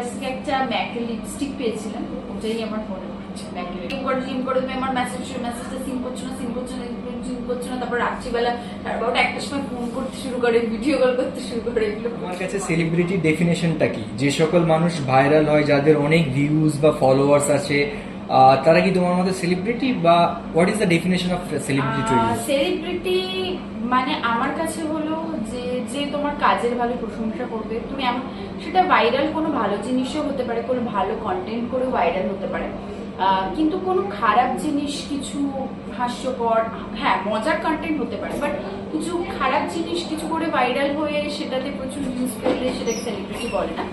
থেকে একটা ম্যাকের লিপস্টিক পেয়েছিলাম, ওটাই আমার তারপর রাত্রিবেলা ওটা একটা সময় ফোন করতে শুরু করে ভিডিও কল করতে শুরু করে সেলিব্রিটি ডেফিনেশনটা কি? যে সকল মানুষ ভাইরাল হয়, যাদের অনেক ভিউজ বা ফলোয়ার্স আছে তারা কি তোমার মধ্যে সেলিব্রিটি বা what is the definition of celebrity to you celebrity মানে আমার কাছে হলো যে যে তোমার কাজের ভালো প্রশংসা করবে তুমি এমন সেটা ভাইরাল কোনো ভালো জিনিসও হতে পারে কোনো ভালো কন্টেন্ট করে ভাইরাল হতে পারে। কিন্তু কোনো খারাপ জিনিস কিছু হাস্যকর হ্যাঁ মজার কন্টেন্ট হতে পারে বাট কিছু খারাপ জিনিস কিছু করে ভাইরাল হয়ে সেটাতে প্রচুর ভিউজ পেলে সেটাকে সেলিব্রিটি বলে না।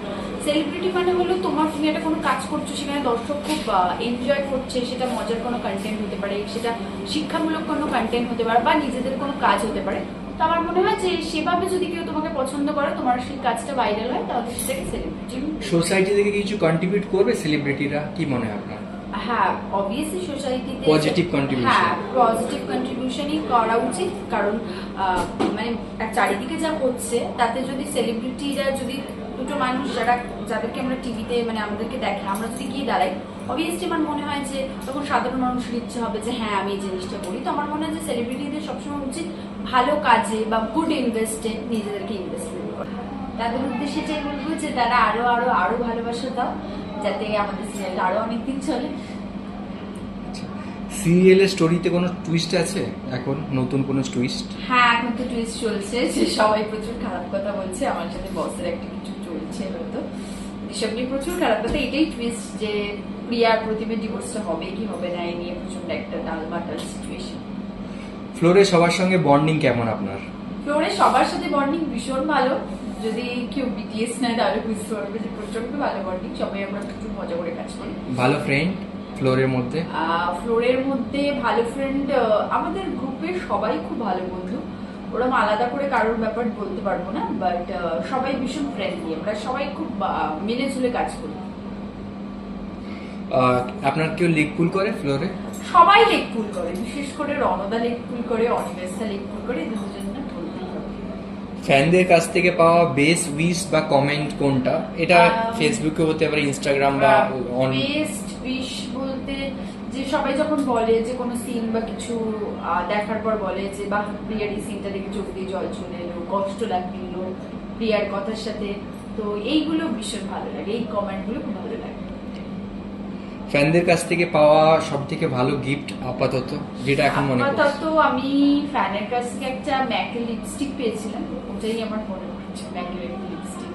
সেলিব্রিটি মানে হলো তোমার তুমি একটা কোনো কাজ করছ, সেখানে দর্শক খুব এনজয় করছে, সেটা মজার কোনো কন্টেন্ট হতে পারে, সেটা শিক্ষামূলক কোনো কন্টেন্ট হতে পারে, বা নিজেদের কোনো কাজ হতে পারে। তো আমার মনে হয় যে সেভাবে যদি কেউ তোমাকে পছন্দ করে, তোমার সেই কাজটা ভাইরাল হয়, তাহলে সেটাকে সেলিব্রিটি সোসাইটি থেকে কিছু কন্ট্রিবিউট করবে সেলিব্রিটিরা কি মনে হয় আপনার? হ্যাঁ অবভিয়াসলি সোসাইটিতে Positive contribution. হ্যাঁ পজিটিভ কন্ট্রিবিউশনই করা উচিত। কারণ মানে চারিদিকে যা হচ্ছে তাতে যদি সেলিব্রিটিরা যদি দুটো মানুষ যারা যাদেরকে আমরা টিভিতে মানে আমাদেরকে দেখে আমরা যদি গিয়ে দাঁড়াই অবভিয়াসলি আমার মনে হয় যে তখন সাধারণ মানুষের ইচ্ছে হবে যে হ্যাঁ আমি এই জিনিসটা করি। তো আমার মনে হয় যে সেলিব্রিটিদের সবসময় উচিত ভালো কাজে বা গুড ইনভেস্টে নিজেদেরকে ইনভেস্টমেন্ট করা। তাদের উদ্দেশ্যে এটাই বলব যে তারা আরও আরও আরও ভালোবাসা দাও যাতে আমাদের সিরিয়ালটা আরও অনেকদিন চলে। সিরিয়ালের স্টোরিতে কোনো টুইস্ট আছে? এখন নতুন কোনো টুইস্ট হ্যাঁ এখন তো টুইস্ট চলছে। যে সবাই প্রচুর খারাপ কথা বলছে আমার সাথে বসের একটা কিছু চলছে হয়তো। এসব নিয়ে প্রচুর খারাপ কথা। এটাই টুইস্ট যে প্রিয়ার প্রতিমে ডিভোর্সটা হবে কি হবে না এই নিয়ে প্রচণ্ড একটা ডালমাটাল সিচুয়েশন ফ্লোরে সবার সঙ্গে বন্ডিং কেমন আপনার? ফ্লোরে সবার সাথে বন্ডিং ভীষণ ভালো। যদি কেউ বিটিএস নেয় তাহলে বুঝতে পারবে যে প্রচণ্ড ভালো বন্ডিং সবাই আমরা প্রচুর মজা করে কাজ করি। ভালো ফ্রেন্ড ফ্লোরের মধ্যে? ফ্লোরের মধ্যে ভালো ফ্রেন্ড আমাদের গ্রুপের সবাই খুব ভালো বন্ধু। ওরকম আলাদা করে কারোর ব্যাপার বলতে পারব না বাট সবাই ভীষণ ফ্রেন্ডলি আমরা সবাই খুব মিলে ঝুলে কাজ করি। আপনার কেউ লিগ পুল করে ফ্লোরে সবাই লেগ পুল করে বিশেষ করে রণদা লেগ পুল করে অনিমেষা লেগ পুল করে এদের দুজন না বলতেই হবে ফ্যানদের কাছ থেকে পাওয়া বেস উইশ বা কমেন্ট কোনটা? এটা ফেসবুকে হতে পারে ইনস্টাগ্রাম বা অন বেস্ট উইশ বলতে যে সবাই যখন বলে যে কোনো সিন বা কিছু দেখার পর বলে যে বাহ প্রিয়ার এই সিনটা দেখে চোখ দিয়ে জল চলে এলো কষ্ট লাগছিল প্রিয়ার কথার সাথে। তো এইগুলো ভীষণ ভালো লাগে এই কমেন্টগুলো খুব ভালো লাগে। ফ্যানদের কাছ থেকে পাওয়া সব থেকে ভালো গিফট আপাতত যেটা এখন মনে পড়ছে? আপাতত আমি ফ্যানের কাছ থেকে একটা ম্যাকের লিপস্টিক পেয়েছিলাম ওটাই আমার মনে পড়ছে ম্যাকের লিপস্টিক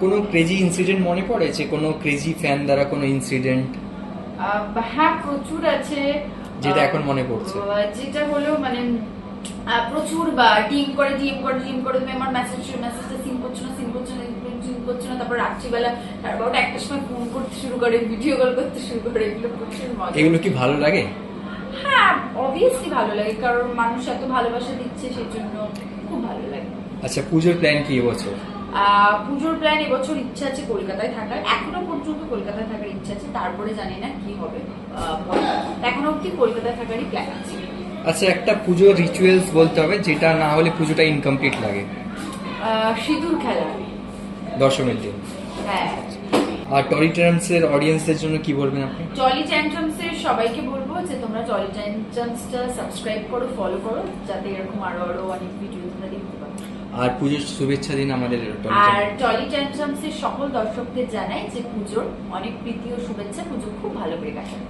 কোনো ক্রেজি ইনসিডেন্ট মনে পড়ে যে কোনো ক্রেজি ফ্যান দ্বারা কোনো ইনসিডেন্ট হ্যাঁ প্রচুর আছে। যেটা এখন মনে পড়ছে। যেটা হলো মানে প্রচুর বা টিম করে টিম করে টিম করে তুমি আমার মেসেজ মেসেজটা সিম করছ না সিম করছ না সিম করছ না তারপর রাত্রিবেলা তারপর ওটা একটা সময় ফোন করতে শুরু করে ভিডিও কল করতে শুরু করে এগুলো প্রচুর মজা। এগুলো কি ভালো লাগে? হ্যাঁ অবভিয়াসলি ভালো লাগে কারণ মানুষ এত ভালোবাসা দিচ্ছে সেই জন্য খুব ভালো লাগে। আচ্ছা পুজোর প্ল্যান কি এবছর? আহ, পুজোর প্ল্যান এবছর ইচ্ছা আছে কলকাতায় থাকার এখনও পর্যন্ত কলকাতায় থাকার ইচ্ছা আছে তারপরে জানি না কি হবে এখনও অব্দি কলকাতায় থাকারই প্ল্যান আছে। আচ্ছা একটা পুজোর রিচুয়ালস বলতে হবে যেটা না হলে পুজোটা ইনকমপ্লিট লাগে। সিঁদুর খেলা। দশমীর দিন হ্যাঁ। আর টরি টার্মসের অডিয়েন্সের জন্য কি বলবেন আপনি? জলি ট্যান্ট্রামস এর সবাইকে বলব যে তোমরা জলি ট্যান্ট্রামসটা সাবস্ক্রাইব করো ফলো করো যাতে এরকম আরও আরও অনেক ভিডিও তোমরা দেখতে পারো। আর পুজোর শুভেচ্ছা দিন আমাদের আর টলি ট্যান্ট্রামস এর সকল দর্শকদের জানাই যে পুজোর অনেক প্রীতি ও শুভেচ্ছা পুজো খুব ভালো করে কাটাবে